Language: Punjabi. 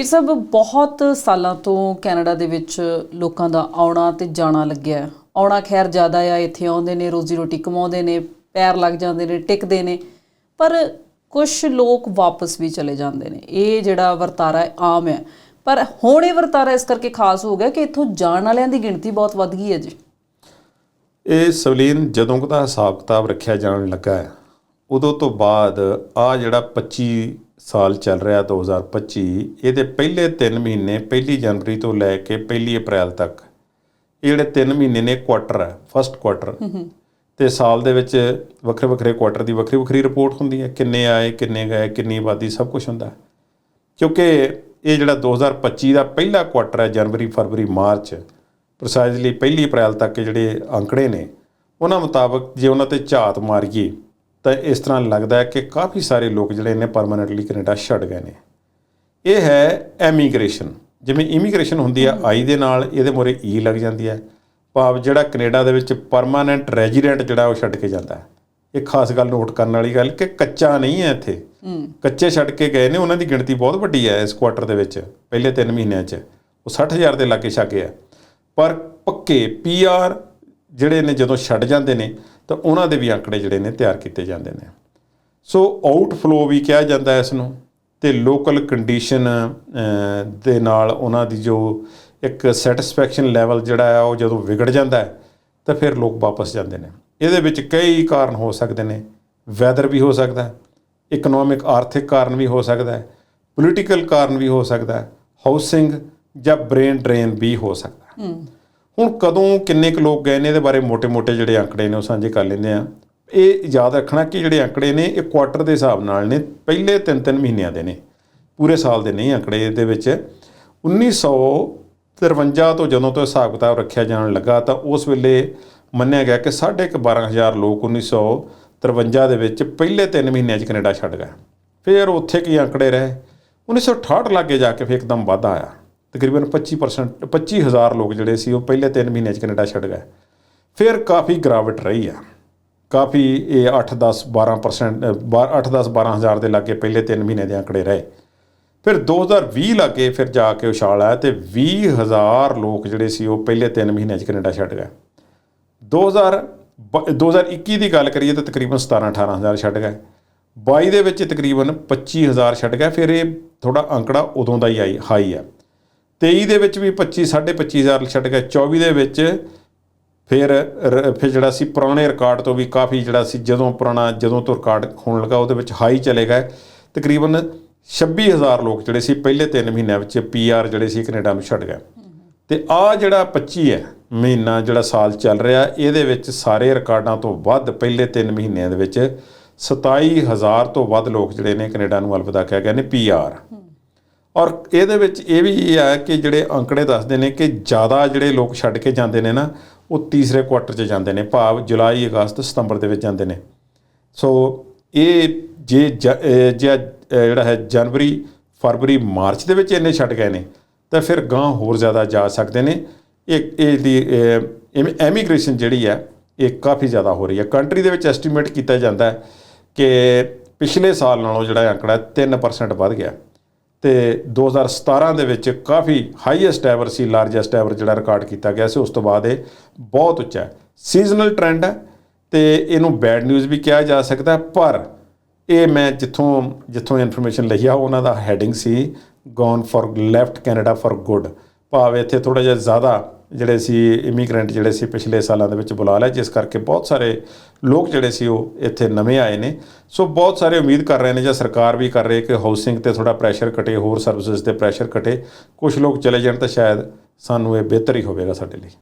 ਇਹ ਸਭ ਬਹੁਤ ਸਾਲਾਂ ਤੋਂ ਕੈਨੇਡਾ ਦੇ ਵਿੱਚ ਲੋਕਾਂ ਦਾ ਆਉਣਾ ਤੇ ਜਾਣਾ ਲੱਗਿਆ ਆਉਣਾ ਖੈਰ ਜ਼ਿਆਦਾ ਆ, ਇੱਥੇ ਆਉਂਦੇ ਨੇ, ਰੋਜ਼ੀ ਰੋਟੀ ਕਮਾਉਂਦੇ ਨੇ, ਪੈਰ ਲੱਗ ਜਾਂਦੇ ਨੇ, ਟਿਕਦੇ ਨੇ, ਪਰ ਕੁਝ ਲੋਕ ਵਾਪਸ ਵੀ ਚਲੇ ਜਾਂਦੇ ਨੇ। ਇਹ ਜਿਹੜਾ ਵਰਤਾਰਾ ਆਮ ਹੈ। ਪਰ ਹੁਣ ਇਹ ਵਰਤਾਰਾ ਇਸ ਕਰਕੇ ਖਾਸ ਹੋ ਗਿਆ ਕਿ ਇੱਥੋਂ ਜਾਣ ਵਾਲਿਆਂ ਦੀ ਗਿਣਤੀ ਬਹੁਤ ਵੱਧ ਗਈ ਹੈ ਜੀ। ਇਹ ਸਵਲੀਨ, ਜਦੋਂ ਦਾ ਹਿਸਾਬ ਕਿਤਾਬ ਰੱਖਿਆ ਜਾਣ ਲੱਗਾ ਹੈ, ਉਦੋਂ ਤੋਂ ਬਾਅਦ ਆ ਜਿਹੜਾ 25 ਸਾਲ ਚੱਲ ਰਿਹਾ 2025 ਇਹਦੇ ਪਹਿਲੇ 3 ਮਹੀਨੇ ਪਹਿਲੀ ਜਨਵਰੀ ਤੋਂ ਲੈ ਕੇ ਪਹਿਲੀ ਅਪ੍ਰੈਲ ਤੱਕ। ਇਹ ਜਿਹੜੇ 3 ਮਹੀਨੇ ਨੇ ਕੁਆਟਰ ਹੈ ਫਸਟ ਕੁਆਟਰ ਤੇ ਸਾਲ ਦੇ ਵਿੱਚ ਵੱਖਰੇ ਵੱਖਰੇ ਕੁਆਟਰ ਦੀ ਵੱਖਰੀ ਵੱਖਰੀ ਰਿਪੋਰਟ ਹੁੰਦੀ ਹੈ ਕਿੰਨੇ ਆਏ ਕਿੰਨੇ ਗਏ ਕਿੰਨੀ ਆਬਾਦੀ ਸਭ ਕੁਝ ਹੁੰਦਾ ਕਿਉਂਕਿ ਇਹ ਜਿਹੜਾ 2025 ਦਾ ਪਹਿਲਾ ਕੁਆਟਰ ਹੈ ਜਨਵਰੀ ਫਰਵਰੀ ਮਾਰਚ ਪ੍ਰਸਾਈਜ਼ਲੀ ਪਹਿਲੀ ਅਪ੍ਰੈਲ ਤੱਕ ਜਿਹੜੇ ਅੰਕੜੇ ਨੇ ਉਹਨਾਂ ਮੁਤਾਬਕ ਜੇ ਉਹਨਾਂ ਤੇ ਝਾਤ ਮਾਰੀਏ ਤਾਂ ਇਸ ਤਰ੍ਹਾਂ ਲੱਗਦਾ ਹੈ ਕਿ ਕਾਫੀ ਸਾਰੇ ਲੋਕ ਜਿਹੜੇ ਨੇ ਪਰਮਨੈਂਟਲੀ ਕੈਨੇਡਾ ਛੱਡ ਗਏ ਨੇ। ਇਹ ਹੈ ਐਮੀਗ੍ਰੇਸ਼ਨ ਜਿਵੇਂ ਇਮੀਗ੍ਰੇਸ਼ਨ ਹੁੰਦੀ ਆ ਆਈ ਦੇ ਨਾਲ ਇਹਦੇ ਮੋਰੇ ਈ ਲੱਗ ਜਾਂਦੀ ਹੈ। ਭਾਵ ਜਿਹੜਾ ਕੈਨੇਡਾ ਦੇ ਵਿੱਚ ਪਰਮਾਨੈਂਟ ਰੈਜ਼ੀਡੈਂਟ ਜਿਹੜਾ ਉਹ ਛੱਡ ਕੇ ਜਾਂਦਾ ਹੈ। ਇਹ ਖਾਸ ਗੱਲ ਨੋਟ ਕਰਨ ਵਾਲੀ ਗੱਲ ਕਿ ਕੱਚਾ ਨਹੀਂ ਹੈ ਇੱਥੇ। ਕੱਚੇ ਛੱਡ ਕੇ ਗਏ ਨੇ ਉਹਨਾਂ ਦੀ ਗਿਣਤੀ ਬਹੁਤ ਵੱਡੀ ਹੈ ਇਸ ਕੁਆਟਰ ਦੇ ਵਿੱਚ ਪਹਿਲੇ 3 ਮਹੀਨਿਆਂ 'ਚ। ਉਹ 60000 ਦੇ ਲਾਗੇ ਛਾਗੇ ਆ ਪਰ ਪੱਕੇ ਪੀਆਰ ਜਿਹੜੇ ਨੇ ਜਦੋਂ ਛੱਡ ਜਾਂਦੇ ਨੇ ਤਾਂ ਉਹਨਾਂ ਦੇ ਵੀ ਆંકੜੇ ਜਿਹੜੇ ਨੇ ਤਿਆਰ ਕੀਤੇ ਜਾਂਦੇ ਨੇ। ਸੋ ਆਊਟਫਲੋ ਵੀ ਕਿਹਾ ਜਾਂਦਾ ਇਸ ਨੂੰ ਤੇ ਲੋਕਲ ਕੰਡੀਸ਼ਨ ਦੇ ਨਾਲ ਉਹਨਾਂ ਦੀ ਜੋ ਇੱਕ ਸੈਟੀਸਫੈਕਸ਼ਨ ਲੈਵਲ ਜਿਹੜਾ ਆ ਉਹ ਜਦੋਂ ਵਿਗੜ ਜਾਂਦਾ ਹੈ, ਤਾਂ ਫਿਰ ਲੋਕ ਵਾਪਸ ਜਾਂਦੇ ਨੇ। ਇਹਦੇ ਵਿੱਚ ਕਈ ਕਾਰਨ ਹੋ ਸਕਦੇ ਨੇ। ਵੈਦਰ ਵੀ ਹੋ ਸਕਦਾ ਹੈ ਇਕਨੋਮਿਕ ਆਰਥਿਕ ਕਾਰਨ ਵੀ ਹੋ ਸਕਦਾ ਹੈ ਪੋਲੀਟੀਕਲ ਕਾਰਨ ਵੀ ਹੋ ਸਕਦਾ ਹੈ ਹਾਊਸਿੰਗ ਜਾਂ ਬ੍ਰੇਨ ਡਰੇਨ ਵੀ ਹੋ ਸਕਦਾ ਹੈ। ਹੁਣ ਕਦੋਂ ਕਿੰਨੇ ਕੁ ਲੋਕ ਗਏ ਨੇ ਇਹਦੇ ਬਾਰੇ ਮੋٹے-ਮੋٹے ਜਿਹੜੇ ਅੰਕੜੇ ਨੇ ਉਹ ਸਾਂਝੇ ਕਰ ਲੈਂਦੇ ਆ ਇਹ ਯਾਦ ਰੱਖਣਾ ਕਿ ਜਿਹੜੇ ਅੰਕੜੇ ਨੇ, ਇਹ ਕੁਆਟਰ ਦੇ ਹਿਸਾਬ ਨਾਲ ਨੇ, ਪਹਿਲੇ 3-3 ਮਹੀਨਿਆਂ ਦੇ ਨੇ, ਪੂਰੇ ਸਾਲ ਦੇ ਨਹੀਂ ਅੰਕੜੇ ਇਹਦੇ ਵਿੱਚ। 1953 ਤੋਂ ਜਦੋਂ ਤੋਂ ਹਿਸਾਬ ਕਿਤਾਬ ਰੱਖਿਆ ਜਾਣ ਲੱਗਾ, ਤਾਂ ਉਸ ਵੇਲੇ ਮੰਨਿਆ ਗਿਆ ਕਿ 12500 ਲੋਕ 1953 ਦੇ ਵਿੱਚ ਪਹਿਲੇ 3 ਮਹੀਨਿਆਂ 'ਚ ਕੈਨੇਡਾ ਛੱਡ ਗਏ। ਫਿਰ ਉੱਥੇ ਕੀ ਅੰਕੜੇ ਰਹੇ? 1968 ਲੱਗੇ ਜਾ ਕੇ ਫਿਰ ਇੱਕਦਮ ਵਾਧਾ ਆਇਆ। ਤਕਰੀਬਨ 25% 25000 ਲੋਕ ਜਿਹੜੇ ਸੀ, ਉਹ ਪਹਿਲੇ 3 ਮਹੀਨੇ 'ਚ ਕੈਨੇਡਾ ਛੱਡ ਗਏ। ਫਿਰ ਕਾਫੀ ਗਿਰਾਵਟ ਰਹੀ ਆ। ਕਾਫੀ ਇਹ 8 10 12% 8 10 12000 ਦੇ ਲਾਗੇ ਪਹਿਲੇ 3 ਮਹੀਨੇ ਦੇ ਅੰਕੜੇ ਰਹੇ। ਫਿਰ 2020 ਲਾਗੇ ਫਿਰ ਜਾ ਕੇ ਉਛਾਲ ਆਇਆ ਤੇ 20000 ਲੋਕ ਜਿਹੜੇ ਸੀ, ਉਹ ਪਹਿਲੇ 3 ਮਹੀਨਿਆਂ 'ਚ ਕੈਨੇਡਾ ਛੱਡ ਗਏ। 2000 ਬ- 2021 ਦੀ ਗੱਲ ਕਰੀਏ ਤਾਂ ਤਕਰੀਬਨ 17 18000 ਛੱਡ ਗਏ। 22 ਦੇ ਵਿੱਚ ਤਕਰੀਬਨ 25000 ਛੱਡ ਗਏ। ਫਿਰ ਇਹ ਥੋੜਾ ਅੰਕੜਾ ਉਦੋਂ ਦਾ ਹੀ ਆਈ ਹਾਈ ਆ। 23 ਦੇ ਵਿੱਚ ਵੀ 25 25000 ਛੱਡ ਗਿਆ 24 ਦੇ ਵਿੱਚ ਫਿਰ ਰ- ਫਿਰ ਜਿਹੜਾ ਸੀ ਪੁਰਾਣੇ ਰਿਕਾਰਡ ਤੋਂ ਵੀ ਕਾਫੀ ਜਿਹੜਾ ਸੀ ਜਦੋਂ ਪੁਰਾਣਾ, ਜਦੋਂ ਤੋਂ ਰਿਕਾਰਡ ਹੋਣ ਲੱਗਾ, ਉਹਦੇ ਵਿੱਚ ਹਾਈ ਚਲੇ ਗਏ। ਤਕਰੀਬਨ 26000 ਲੋਕ ਜਿਹੜੇ ਸੀ ਪਹਿਲੇ 3 ਮਹੀਨਿਆਂ ਵਿੱਚ ਪੀਆਰ ਜਿਹੜੇ ਸੀ ਕੈਨੇਡਾ ਨੂੰ ਛੱਡ ਗਏ। ਤੇ ਆ ਜਿਹੜਾ 25 ਹੈ, ਮਹੀਨਾ ਜਿਹੜਾ ਸਾਲ ਚੱਲ ਰਿਹਾ, ਇਹਦੇ ਵਿੱਚ ਸਾਰੇ ਰਿਕਾਰਡਾਂ ਤੋਂ ਵੱਧ ਪਹਿਲੇ 3 ਮਹੀਨਿਆਂ ਦੇ ਵਿੱਚ 27000 ਤੋਂ ਵੱਧ ਲੋਕ ਜਿਹੜੇ ਨੇ ਕੈਨੇਡਾ ਨੂੰ ਅਲਵਿਦਾ ਕਹਿ ਗਏ ਨੇ ਪੀਆਰ ਔਰ ਇਹਦੇ ਵਿੱਚ ਇਹ ਵੀ ਇਹ ਹੈ ਕਿ ਜਿਹੜੇ ਅੰਕੜੇ ਦੱਸਦੇ ਨੇ ਕਿ ਜ਼ਿਆਦਾ ਜਿਹੜੇ ਲੋਕ ਛੱਡ ਕੇ ਜਾਂਦੇ ਨੇ ਨਾ, ਉਹ ਤੀਸਰੇ ਕੁਆਟਰ 'ਚ ਜਾਂਦੇ ਨੇ, ਭਾਵ ਜੁਲਾਈ, ਅਗਸਤ, ਸਤੰਬਰ ਦੇ ਵਿੱਚ ਜਾਂਦੇ ਨੇ। ਸੋ ਇਹ ਜੇ ਜੇ ਅਹ ਜਿਹੜਾ ਹੈ ਜਨਵਰੀ, ਫਰਵਰੀ, ਮਾਰਚ ਦੇ ਵਿੱਚ ਇੰਨੇ ਛੱਡ ਗਏ ਨੇ, ਤਾਂ ਫਿਰ ਗਾਂ ਹੋਰ ਜ਼ਿਆਦਾ ਜਾ ਸਕਦੇ ਨੇ। ਇਹ ਇਹ ਦੀ ਐਮੀਗ੍ਰੇਸ਼ਨ ਜਿਹੜੀ ਹੈ, ਇਹ ਕਾਫੀ ਜ਼ਿਆਦਾ ਹੋ ਰਹੀ ਹੈ। ਕੰਟਰੀ ਦੇ ਵਿੱਚ ਐਸਟੀਮੇਟ ਕੀਤਾ ਜਾਂਦਾ ਹੈ ਕਿ ਪਿਛਲੇ ਸਾਲ ਨਾਲੋਂ ਜਿਹੜਾ ਅੰਕੜਾ 3% ਵੱਧ ਗਿਆ। ਤੇ 2017 ਦੇ ਵਿੱਚ ਕਾਫੀ ਹਾਈਐਸਟ ਐਵਰ ਸੀ ਲਾਰਜੈਸਟ ਐਵਰ ਜਿਹੜਾ ਰਿਕਾਰਡ ਕੀਤਾ ਗਿਆ ਸੀ, ਉਸ ਤੋਂ ਬਾਅਦ ਇਹ ਬਹੁਤ ਉੱਚਾ ਹੈ। ਸੀਜ਼ਨਲ ਟ੍ਰੈਂਡ ਹੈ ਤੇ ਇਹਨੂੰ ਬੈਡ ਨਿਊਜ਼ ਵੀ ਕਿਹਾ ਜਾ ਸਕਦਾ ਪਰ ਇਹ ਮੈਂ ਜਿੱਥੋਂ ਜਿੱਥੋਂ ਇਨਫੋਰਮੇਸ਼ਨ ਲਈ ਆ, ਉਹਨਾਂ ਦਾ heading C gone for left Canada for good ਭਾਵ ਇੱਥੇ ਥੋੜਾ ਜਿਹਾ ਜ਼ਿਆਦਾ ਜਿਹੜੇ ਸੀ ਇਮੀਗ੍ਰੈਂਟ ਜਿਹੜੇ ਸੀ ਪਿਛਲੇ ਸਾਲਾਂ ਦੇ ਵਿੱਚ ਬੁਲਾ ਲਿਆ, ਜਿਸ ਕਰਕੇ ਬਹੁਤ ਸਾਰੇ ਲੋਕ ਜਿਹੜੇ ਸੀ ਉਹ ਇੱਥੇ ਨਵੇਂ ਆਏ ਨੇ। ਸੋ ਬਹੁਤ ਸਾਰੇ ਉਮੀਦ ਕਰ ਰਹੇ ਨੇ ਜਾਂ ਸਰਕਾਰ ਵੀ ਕਰ ਰਹੀ ਹੈ ਕਿ ਹਾਊਸਿੰਗ ਤੇ ਥੋੜਾ ਪ੍ਰੈਸ਼ਰ ਘਟੇ, ਹੋਰ ਸਰਵਿਸਿਜ਼ ਤੇ ਪ੍ਰੈਸ਼ਰ ਘਟੇ। ਕੁਝ ਲੋਕ ਚਲੇ ਜਾਣ ਤਾਂ ਸ਼ਾਇਦ ਸਾਨੂੰ ਇਹ ਬਿਹਤਰ ਹੀ ਹੋਵੇਗਾ ਸਾਡੇ ਲਈ।